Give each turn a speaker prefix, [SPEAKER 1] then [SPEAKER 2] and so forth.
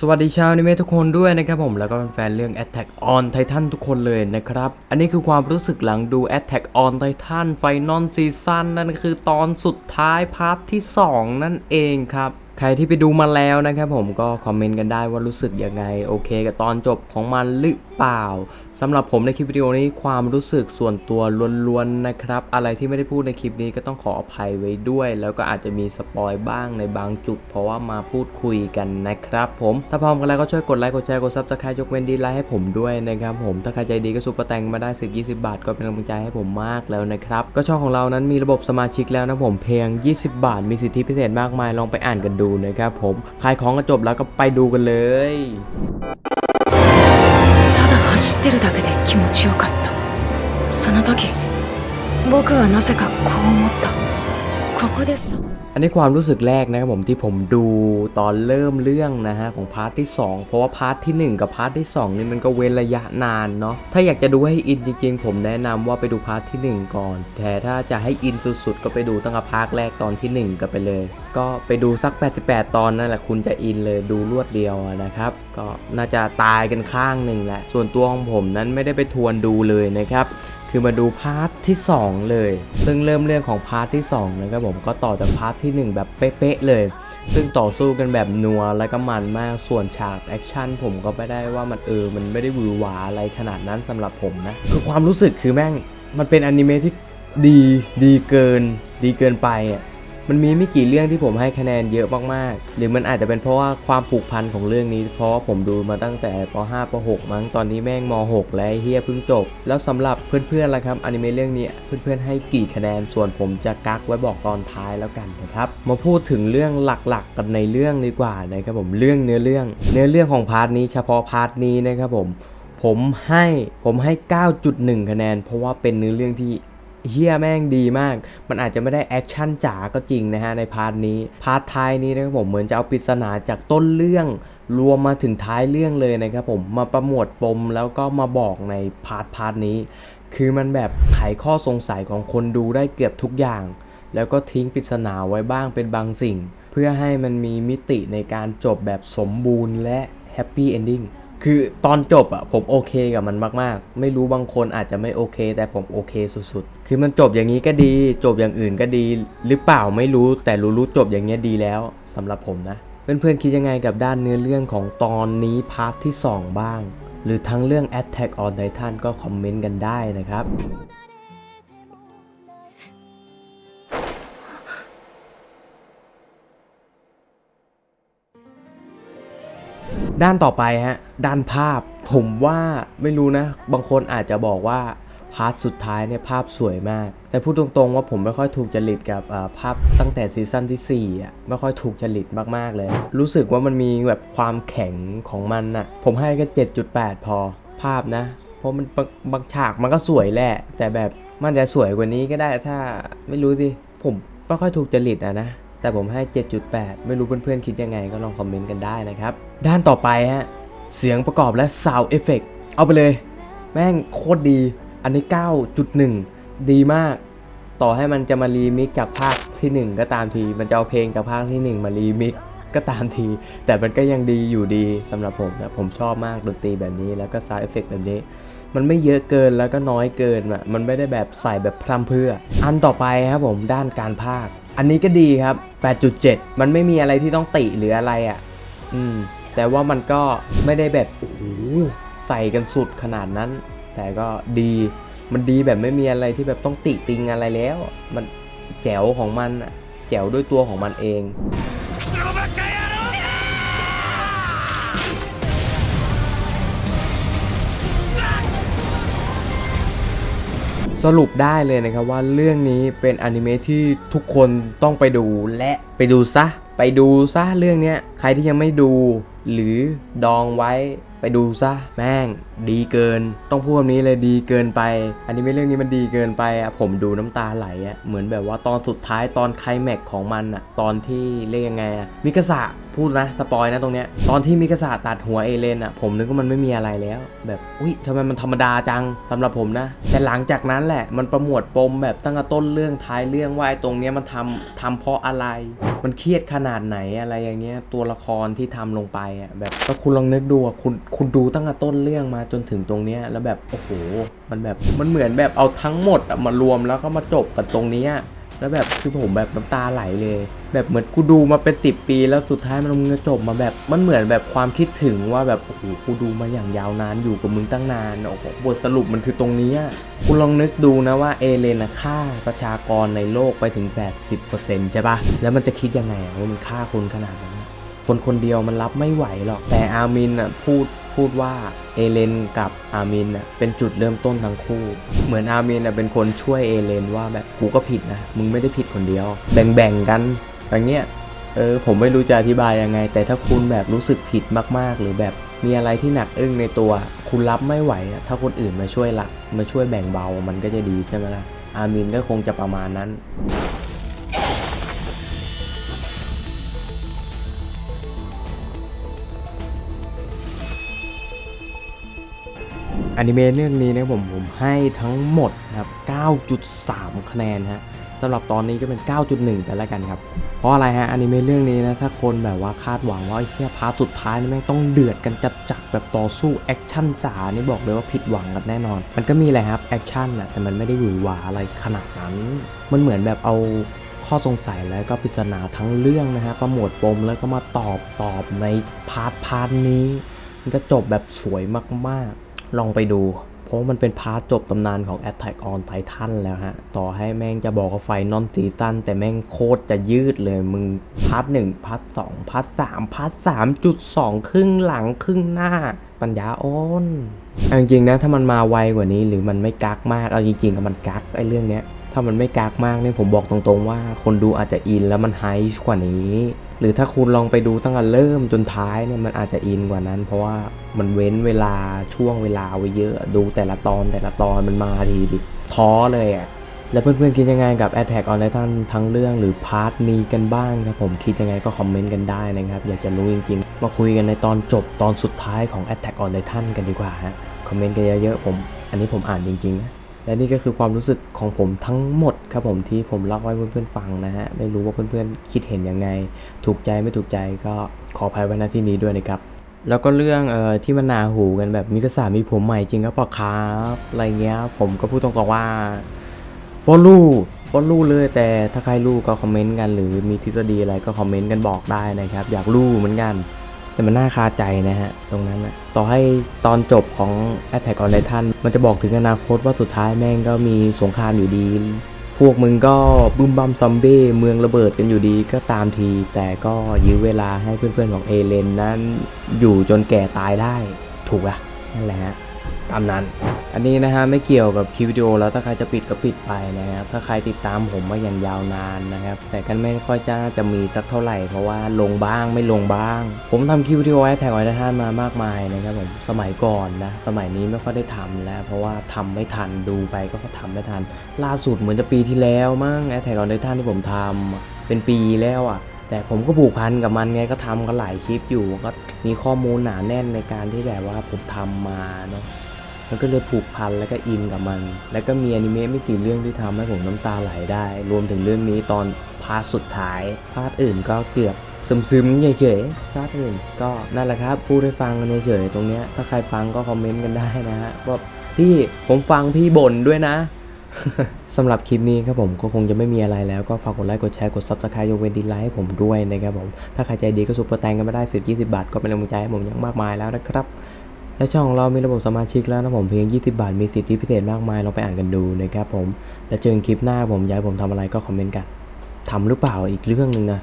[SPEAKER 1] สวัสดีชาวนิเมะทุกคนด้วยนะครับผมแล้วก็แฟนเรื่อง Attack on Titan ทุกคนเลยนะครับ อันนี้คือความรู้สึกหลังดู Attack on Titan Final Season นั่นคือตอนสุดท้ายพาร์ทที่ 2 นั่นเองครับ ใครที่ไปดูมาแล้วนะครับผมก็คอมเมนต์กันได้ว่ารู้สึกยังไง โอเคกับตอนจบของมันหรือเปล่าสำหรับผมในคลิปวิดีโอนี้ความรู้สึกส่วนตัวล้วนๆนะครับ อะไรที่ไม่ได้พูดในคลิปนี้ก็ต้องขออภัยไว้ด้วย แล้วก็อาจจะมีสปอยบ้างในบางจุด เพราะว่ามาพูดคุยกันนะครับผมถ้าพร้อมกันแล้วก็ช่วยกดไลค์กดแชร์กดซับสไครต์ยกเว้นดีไลค์ให้ผมด้วยนะครับผมถ้าใครใจดีก็ซุปเปอร์แตงมาได้สิบ20บาทก็เป็นกำลังใจให้ผมมากแล้วนะครับก็ช่องของเรานั้นมีระบบสมาชิกแล้วนะผมเพียง 20 บาท มีสิทธิพิเศษมากมายลองไปอ่านกันดนะครับผมขายของก็จบแล้วก็ไปดูกันเลย
[SPEAKER 2] ただ走ってるだけで気持ちよかったその時僕はなぜかこう思ったここでさ
[SPEAKER 1] อันนี้ความรู้สึกแรกนะครับผมที่ผมดูตอนเริ่มเรื่องนะฮะของพาร์ทที่ 2 เพราะว่าพาร์ทที่ 1 กับพาร์ทที่2นี่มันก็เว้นระยะนานเนาะถ้าอยากจะดูให้อินจริงๆ ผมแนะนำว่าไปดูพาร์ทที่ 1 ก่อน แต่ถ้าจะให้อินสุดๆ ก็ไปดูตั้งแต่พาร์ทแรกตอนที่ 1 กันไปเลย ก็ไปดูสัก 88 ตอนนั่นแหละคุณจะอินเลยดูรวดเดียวนะครับก็น่าจะตายกันข้างหนึ่งแหละส่วนตัวของผมนั้นไม่ได้ไปทวนดูเลยนะครับ คือมาดูพาร์ทที่ 2 เลย ซึ่งเริ่มเรื่องของพาร์ทที่2นะครับผมก็ต่อจากพาร์ทที่ 1 แบบเป๊ะๆเลย ซึ่งต่อสู้กันแบบนัวและก็มันมากส่วนฉากแอคชั่นผมก็ไม่ได้ว่ามันเออมันไม่ได้วือหวาอะไรขนาดนั้นสำหรับผมนะคือความรู้สึกคือแม่งมันเป็นอนิเมะที่ดีดีเกิน ดีเกินไปอะ มันมีไม่กี่เรื่องที่ผมให้คะแนนเยอะมากๆ หรือมันอาจจะเป็นเพราะว่าความผูกพันของเรื่องนี้ เพราะผมดูมาตั้งแต่ป .5 ป .6 มั้งตอนนี้แม่งม .6 แล้วเฮียเพิ่งจบ แล้วสำหรับเพื่อนๆล่ะครับอนิเมะเรื่องนี้เพื่อนๆให้กี่คะแนนส่วนผมจะกักไว้บอกตอนท้ายแล้วกันนะครับมาพูดถึงเรื่องหลักๆ กันในเรื่องดีกว่านะครับผมเรื่องเนื้อเรื่อง เนื้อเรื่องของพาร์ทนี้เฉพาะพาร์ทนี้นะครับผมผมให้ผมให้ 9.1 คะแนน เพราะว่าเป็นเนื้อเรื่องที่ เฮียแม่งดีมาก มันอาจจะไม่ได้แอคชั่นจ๋าก็จริงนะฮะในพาร์ทนี้ พาร์ทท้ายนี้นะครับผมเหมือนจะเอาปริศนาจากต้นเรื่องรวมมาถึงท้ายเรื่องเลยนะครับผมมาประมวลปมแล้วก็มาบอกในพาร์ทพาร์ทนี้ คือมันแบบไขข้อสงสัยของคนดูได้เกือบทุกอย่าง แล้วก็ทิ้งปริศนาไว้บ้างเป็นบางสิ่ง เพื่อให้มันมีมิติในการจบแบบสมบูรณ์และแฮปปี้เอนดิ้ง คือตอนจบอะผมโอเคกับมันมากๆ ไม่รู้บางคนอาจจะไม่โอเค แต่ผมโอเคสุดๆ คือมันจบอย่างนี้ก็ดี จบอย่างอื่นก็ดี หรือเปล่าไม่รู้แต่รู้รู้จบอย่างเงี้ยดีแล้วสำหรับผมนะ เพื่อนๆคิดยังไงกับด้านเนื้อเรื่องของตอนนี้พาร์ทที่ 2 บ้าง หรือทั้งเรื่อง Attack on Titan ก็คอมเมนต์กันได้นะครับ ด้านต่อไปฮะด้านภาพผมว่าไม่รู้นะ บางคนอาจจะบอกว่าพาร์ทสุดท้ายเนี่ยภาพสวยมาก แต่พูดตรงๆว่าผมไม่ค่อยถูกจริตกับภาพตั้งแต่ซีซั่นที่4อะไม่ค่อยถูกจริตมากๆเลย รู้สึกว่ามันมีแบบความแข็งของมันน่ะ ผมให้แค่7.8 พอภาพนะ เพราะมันบางบางฉากมันก็สวยแหละ แต่แบบมันจะสวยกว่านี้ก็ได้ถ้าไม่รู้สิ ผมไม่ค่อยถูกจริตอะนะ แต่ผมให้ 7.8 ไม่รู้เพื่อนๆคิดยังไงก็ลองคอมเมนต์กันได้นะครับ ด้านต่อไปฮะ เสียงประกอบและ Sound Effect เอาไปเลย แม่งโคตรดี อันนี้ 9.1 ดีมาก ต่อให้มันจะมารีมิกจากภาคทีหนึ่1 ก็ตามที มันจะเอาเพลงจากภาคที่ 1 มารีมิกก็ตามที แต่มันก็ยังดีอยู่ดีสำหรับผมนะ ผมชอบมากดนตรีแบบนี้แล้วก็ Sound Effect แบบนี้ มันไม่เยอะเกินแล้วก็น้อยเกินอะ มันไม่ได้แบบใส่แบบพร่ำเพื่อ อันต่อไปครับผมด้านการพากย์ อันนี้ก็ดีครับ 8.7 มันไม่มีอะไรที่ต้องติหรืออะไรอะ อืม แต่ว่ามันก็ไม่ได้แบบโอ้โหใส่กันสุดขนาดนั้น แต่ก็ดี มันดีแบบไม่มีอะไรที่แบบต้องติติงอะไรแล้ว มันแจ๋วของมันแจ๋วด้วยตัวของมันเอง สรุปได้เลยนะครับว่าเรื่องนี้เป็นอนิเมะที่ทุกคนต้องไปดูและไปดูซะ ไปดูซะเรื่องเนี้ยใครที่ยังไม่ดู หรือดองไว้ไปดูซะแม่งดีเกิน ต้องพูดแบบนี้เลยดีเกินไปอนิเมะเรื่องนี้มันดีเกินไปอะผมดูน้ำตาไหลอะเหมือนแบบว่าตอนสุดท้ายตอนไคลแม็กของมันอะตอนที่เรียกยังไงอะมิกาสะ พูดนะสปอยนะตรงเนี้ยตอนที่มิกาสาตัดหัวเอเลนอะผมนึกว่ามันไม่มีอะไรแล้ว แบบอุ้ยทำไมมันธรรมดาจังสำหรับผมนะ แต่หลังจากนั้นแหละมันประมวดปมแบบตั้งแต่ต้นเรื่องท้ายเรื่องว่าไอ้ตรงเนี้ยมันทำทำเพราะอะไร มันเครียดขนาดไหนอะไรอย่างเงี้ยตัวละครที่ทำลงไปอะแบบก็คุณลองนึกดูอะคุณคุณดูตั้งแต่ต้นเรื่องมาจนถึงตรงเนี้ยแล้วแบบโอ้โหมันแบบมันเหมือนแบบเอาทั้งหมดมารวมแล้วก็มาจบกันตรงนี้ แล้วแบบคือผมแบบน้ำตาไหลเลย แบบเหมือนกูดูมาเป็นสิบปี แล้วสุดท้ายมันมาจบมาแบบมันเหมือนแบบความคิดถึงว่าแบบโอ้โหกูดูมาอย่างยาวนานอยู่กับมึงตั้งนานโอ้โหบทสรุปมันคือตรงนี้อะคุณลองนึกดูนะว่าเอเลนนะฆ่าประชากรในโลกไปถึง 80%ใช่ปะแล้วมันจะคิดยังไงว่ามันฆ่าคนขนาดนั้นคนคนเดียวมันรับไม่ไหวหรอกแต่อามินอะพูด พูดว่าเอเลนกับอามินเป็นจุดเริ่มต้นทั้งคู่ เหมือนอามินเป็นคนช่วยเอเลนว่าแบบกูก็ผิดนะมึงไม่ได้ผิดคนเดียว แบ่งๆกันอย่างเงี้ยเออผมไม่รู้จะอธิบายยังไง แต่ถ้าคุณแบบรู้สึกผิดมากๆ หรือแบบมีอะไรที่หนักอึ้งในตัว คุณรับไม่ไหว ถ้าคนอื่นมาช่วยละมาช่วยแบ่งเบามันก็จะดีใช่ไหมล่ะอามินก็คงจะประมาณนั้น อนิเมะเรื่องนี้นะครับผมผมให้ทั้งหมดนะครับ 9.3 คะแนนฮะสำหรับตอนนี้ก็เป็น 9.1 ไปแล้วกันครับ เพราะอะไรฮะอนิเมะเรื่องนี้นะ ถ้าคนแบบว่าคาดหวังว่าไอ้เชี่ยพาร์ทสุดท้ายนี่แม่งต้องเดือดกันจัดจัดแบบต่อสู้แอคชั่นจ๋านี่บอกเลยว่าผิดหวังกันแน่นอน มันก็มีแหละครับแอคชั่นนะแต่มันไม่ได้หวือหวาอะไรขนาดนั้น มันเหมือนแบบเอาข้อสงสัยแล้วก็ปริศนาทั้งเรื่องนะฮะประมวดปมแล้วก็มาตอบตอบในพาร์ทพาร์ทนี้ มันจะจบแบบสวยมากๆ ลองไปดู เพราะมันเป็นพาร์ทจบตำนานของ Attack on Titan แล้วฮะ ต่อให้แม่งจะบอกว่าไฟนอนซีซั่นแต่แม่งโคตรจะยืดเลยมึงพาร์ทหนึ่งพาร์ทสองพาร์ทสามพาร์ทสามจุดสองครึ่งหลังครึ่งหน้า ปัญญาอ่อนจริงๆนะถ้ามันมาไวกว่านี้หรือมันไม่กักมากเอาจริงๆกับมันกักไอ้เรื่องเนี้ยามันไม่กักมากเนี่ยผมบอกตรงๆว่า คนดูอาจจะอินแล้วมันไฮกว่านี้ หรือถ้าคุณลองไปดูตั้งแต่เริ่มจนท้ายเนี่ยมันอาจจะอินกว่านั้น เพราะว่ามันเว้นเวลาช่วงเวลาไว้เยอะ ดูแต่ละตอนแต่ละตอนมันมาทีดิท้อเลยอะ่ะแล้วเพื่อนๆคิดยังไงกับ Attack on Titan ทั้งเรื่องหรือพาร์ทนี้กันบ้างครับผมคิดยังไงก็คอมเมนต์กันได้นะครับ อยากจะรู้จริงๆ มาคุยกันในตอนจบตอนสุดท้ายของ Attack on Titan กันดีกว่าฮะ คอมเมนต์กันเยอะๆผม อันนี้ผมอ่านจริงๆนะ และนี่ก็คือความรู้สึกของผมทั้งหมดครับผมที่ผมเล่าให้เพื่อนๆฟังนะฮะไม่รู้ว่าเพื่อนๆคิดเห็นยังไง ถูกใจไม่ถูกใจก็ขออภัยไว้ณที่นี้ด้วยนะครับแล้วก็เรื่องเอ่อที่มันนาหูกันแบบมิกษามีผมใหม่จริงก็ปล่าครับอะไรเงี้ยผมก็พูดตรงๆว่าบอลูบอลูเลยแต่ถ้าใครรู้ก็คอมเมนต์กันหรือมีทฤษฎีอะไรก็คอมเมนต์กันบอกได้นะครับ อยากรู้เหมือนกัน แต่มันน่าคาใจนะฮะ ตรงนั้นนะต่อให้ตอนจบของ Attack on Titan มันจะบอกถึงอนาคตว่าสุดท้ายแม่งก็มีสงครามอยู่ดี พวกมึงก็บึ้มบัมซอมเบ้เมืองระเบิดกันอยู่ดีก็ตามที แต่ก็ยื้อเวลาให้เพื่อนๆของเอเลนนั้น อยู่จนแก่ตายได้ ถูกอะนั่นแหละฮะ ตามนั้น อันนี้นะฮะไม่เกี่ยวกับคลิปวิดีโอแล้วถ้าใครจะปิดก็ปิดไปนะครับ ถ้าใครติดตามผมมาอย่างยาวนานนะครับ แต่กันไม่ค่อยจะจะมีสักเท่าไหร่เพราะว่าลงบ้างไม่ลงบ้าง ผมทำคลิปวิดีโอให้แท็กไว้ท่านมามากมายนะครับผมสมัยก่อนนะสมัยนี้ไม่ค่อยได้ทำแล้วเพราะว่าทำไม่ทันดูไปก็ทำไม่ทัน ล่าสุดเหมือนจะปีที่แล้วมั้งแอทแทกออนททันที่ผมทำเป็นปีแล้วอะแต่ผมก็ผูกพันกับมันไงก็ทำกันหลายคลิปอยู่ก็มีข้อมูลหนาแน่นในการที่แบบว่าผมทำมาเนาะ มันก็เลยผูกพันแล้วก็อินกับมัน แล้วก็มีอนิเมะไม่กี่เรื่องที่ทำให้ผมน้ำตาไหลได้ รวมถึงเรื่องนี้ตอนพาร์ทสุดท้ายพาร์ทอื่นก็เกือบซึมๆเฉยๆพาร์ทอื่นก็นั่นแหละครับพูดให้ฟังกันเฉยๆตรงเนี้ยถ้าใครฟังก็คอมเมนต์กันได้นะฮะว่าพี่ผมฟังพี่บ่นด้วยนะสำหรับคลิปนี้ครับผมก็คงจะไม่มีอะไรแล้วก็ฝากกดไลค์กดแชร์กด subscribe ยกเว้นดีไลค์ให้ผมด้วยนะครับผม ถ้าใครใจดีก็ซุปเปอร์แตงกันไม่ได้สิบยี่สิบาทก็เป็นกำลังใจให้ผมอย่างมากมายแล้วนะครับ และช่องของเรามีระบบสมาชิกแล้วนะผมเพียง 20 บาทมีสิทธิพิเศษมากมายลองไปอ่านกันดูนะครับผมแล้วเจอกันคลิปหน้าผมอยากผมทำอะไรก็คอมเมนต์กันทำหรือเปล่าอีกเรื่องหนึ่งนะ